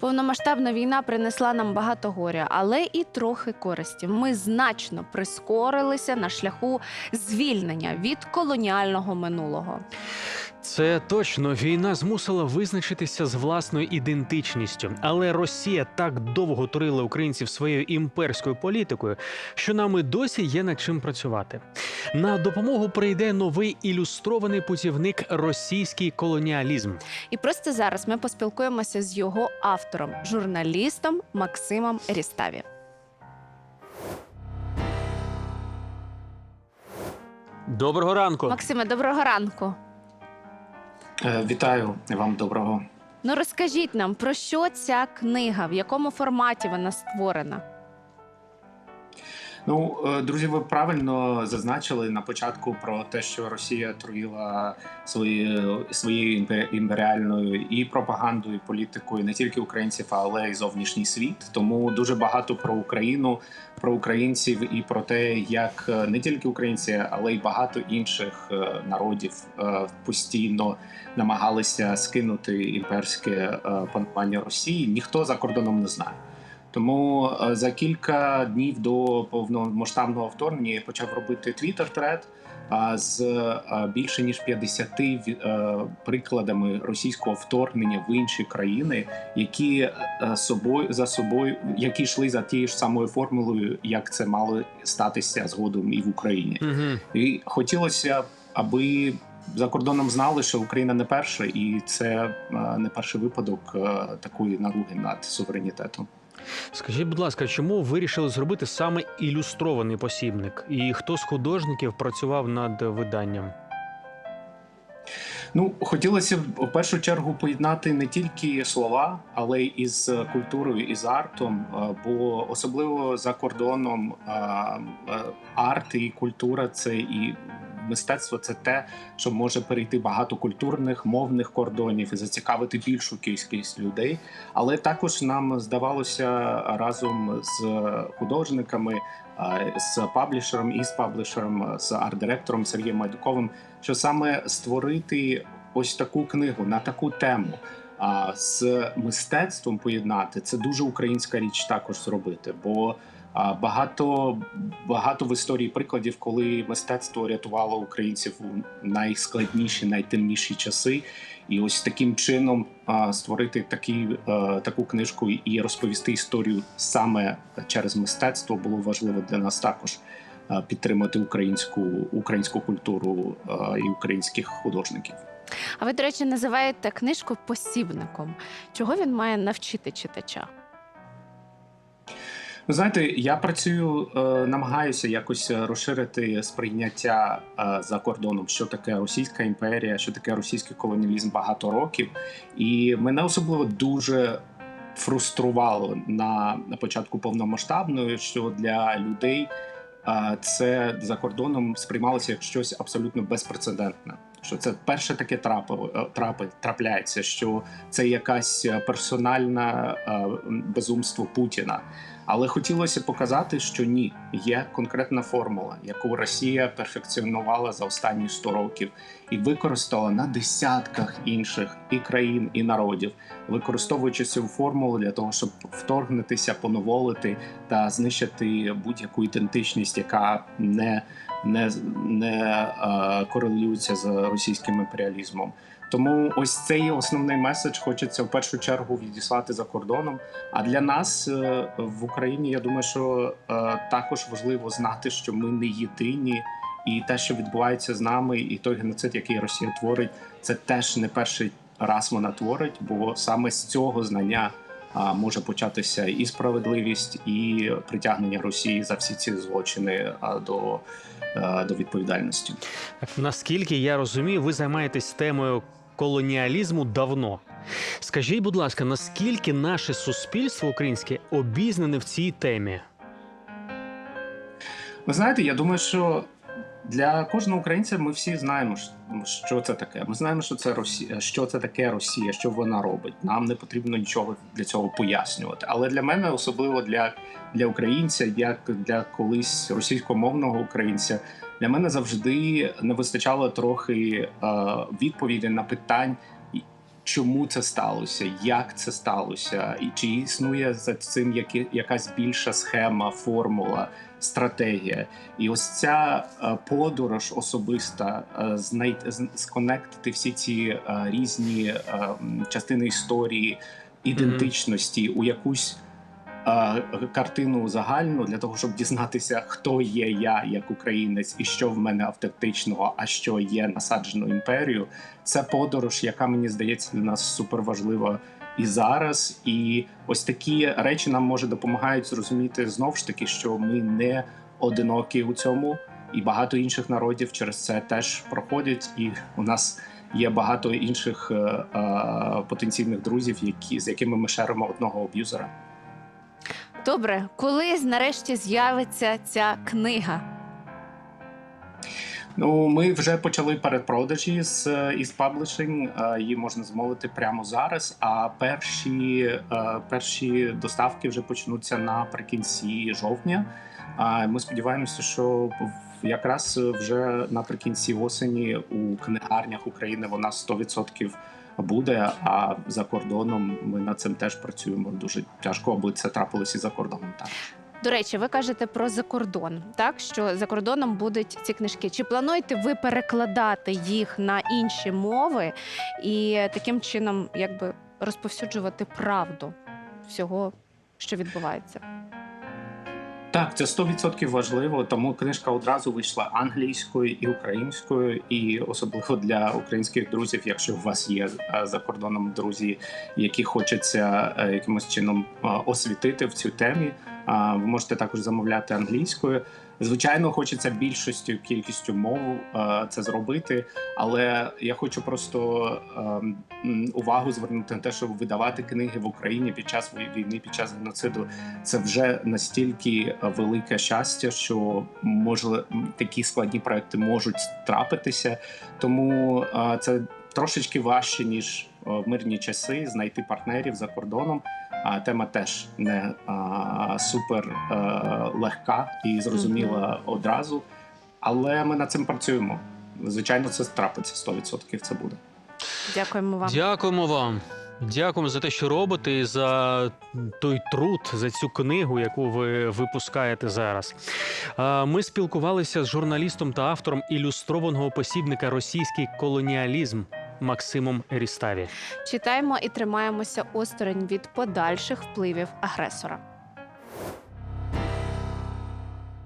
Повномасштабна війна принесла нам багато горя, але і трохи користі. Ми значно прискорилися на шляху звільнення від колоніального минулого. Це точно війна змусила визначитися з власною ідентичністю, але Росія так довго турила українців своєю імперською політикою, що нам і досі є над чим працювати. На допомогу прийде новий ілюстрований путівник російський колоніалізм. І просто зараз ми поспілкуємося з його автором, журналістом Максимом Ріставі. Доброго ранку. Максиме, доброго ранку. Е, Вітаю вам доброго. Ну розкажіть нам про що ця книга, в якому форматі вона створена? Ну, е, друзі, ви правильно зазначили на початку про те, що Росія труїла своєю своєю імперіальною і пропагандою, і політикою не тільки українців, але й зовнішній світ. Тому дуже багато про Україну, про українців і про те, як е, не тільки українці, але й багато інших е, народів постійно намагалися скинути імперське панування Росії. Ніхто за кордоном не знає. Тому е, за кілька днів до повномасштабного вторгнення я почав робити твіттер тред з е, більше ніж 50 ві- е, прикладами російського вторгнення в інші країни, які собою за собою, які йшли за тією ж самою формулою, як це мало статися згодом і в Україні. Угу. І хотілося, аби за кордоном знали, що Україна не перша, і це не перший випадок такої наруги над суверенітетом. Скажіть, будь ласка, чому вирішили зробити саме ілюстрований посібник? І хто з художників працював над виданням? Ну, хотілося б в першу чергу поєднати не тільки слова, але й із культурою і з артом. Бо особливо за кордоном арт і культура це і мистецтво це те, що може перейти багато культурних мовних кордонів і зацікавити більшу кількість людей. Але також нам здавалося разом з художниками, е, з паблішером і з паблішером, з арт-директором Сергієм Майдуковим, що саме створити ось таку книгу на таку тему. А з мистецтвом поєднати це дуже українська річ також зробити. Бо багато багато в історії прикладів, коли мистецтво рятувало українців у найскладніші, найтемніші часи. І ось таким чином створити такі, е, таку книжку і розповісти історію саме через мистецтво було важливо для нас також е, підтримати українську українську культуру е, і українських художників. А ви, до речі, називаєте книжку посібником. Чого він має навчити читача? Ви знаєте, я працюю, е, намагаюся якось розширити сприйняття е, за кордоном, що таке Російська імперія, що таке російський колоніалізм багато років, і мене особливо дуже фруструвало на, початку повномасштабної, що для людей е, це за кордоном сприймалося як щось абсолютно безпрецедентне. Що це перше таке трапило, е, трапи, трапляється, що це якась персональна е, безумство Путіна. Але хотілося показати, що ні, є конкретна формула, яку Росія перфекціонувала за останні 100 років і використала на десятках інших і країн, і народів, використовуючи цю формулу для того, щоб вторгнутися, поневолити та знищити будь-яку ідентичність, яка не, не, не е, корелюється з російським імперіалізмом. Тому ось цей основний меседж хочеться в першу чергу відіслати за кордоном. А для нас е, в я думаю, що е, також важливо знати, що ми не єдині, і те, що відбувається з нами, і той геноцид, який Росія творить, це теж не перший раз вона творить, бо саме з цього знання може початися і справедливість, і притягнення Росії за всі ці злочини до, е, до відповідальності. Наскільки я розумію, ви займаєтесь темою колоніалізму давно. Скажіть, будь ласка, наскільки наше суспільство українське обізнане в цій темі? Ви знаєте, я думаю, що для кожного українця ми всі знаємо, що це таке. Ми знаємо, що це Росія, що це таке Росія, що вона робить. Нам не потрібно нічого для цього пояснювати. Але для мене, особливо для, для українця, як для колись російськомовного українця, для мене завжди не вистачало трохи е, відповідей на питань. Чому це сталося, як це сталося, і чи існує за цим якась більша схема, формула, стратегія. І ось ця е, подорож особиста, е, сконектити всі ці е, різні частини історії, ідентичності у якусь. Е, Картину загальну для того, щоб дізнатися, хто є я як українець, і що в мене автентичного, а що є насаджено імперію. Це подорож, яка мені здається для нас супер важлива і зараз. І ось такі речі нам може допомагають зрозуміти знов ж таки, що ми не одинокі у цьому, і багато інших народів через це теж проходять. І у нас є багато інших е, е, потенційних друзів, які з якими ми шеримо одного аб'юзера. Добре, коли нарешті з'явиться ця книга? Ну, ми вже почали передпродажі з із паблішинг. Е, Її можна замовити прямо зараз. А перші, е, перші доставки вже почнуться наприкінці жовтня. Ми сподіваємося, що якраз вже наприкінці осені у книгарнях України вона 100% буде. А за кордоном ми над цим теж працюємо дуже тяжко, аби це трапилося і за кордоном. Так. До речі, ви кажете про закордон, так що за кордоном будуть ці книжки. Чи плануєте ви перекладати їх на інші мови і таким чином, якби розповсюджувати правду всього, що відбувається? Так, це 100% важливо, тому книжка одразу вийшла англійською і українською, і особливо для українських друзів, якщо у вас є е, за кордоном друзі, які хочеться е, якимось чином е, освітити в цю темі. Ви можете також замовляти англійською. Звичайно, хочеться більшістю кількістю мов е, це зробити, але я хочу просто ем, увагу звернути на те, щоб видавати книги в Україні під час війни, під час геноциду це вже настільки велике щастя, що може такі складні проекти можуть трапитися. Тому е, це трошечки важче ніж е, в мирні часи знайти партнерів за кордоном. А тема теж не а, супер е, легка і зрозуміла одразу. Але ми над цим працюємо. Звичайно, це трапиться 100% Це буде. Дякуємо вам. Дякуємо вам. Дякуємо за те, що робите, і за той труд, за цю книгу, яку ви випускаєте зараз. Ми спілкувалися з журналістом та автором ілюстрованого посібника Російський колоніалізм Максимом Ріставі. Читаємо і тримаємося осторонь від подальших впливів агресора.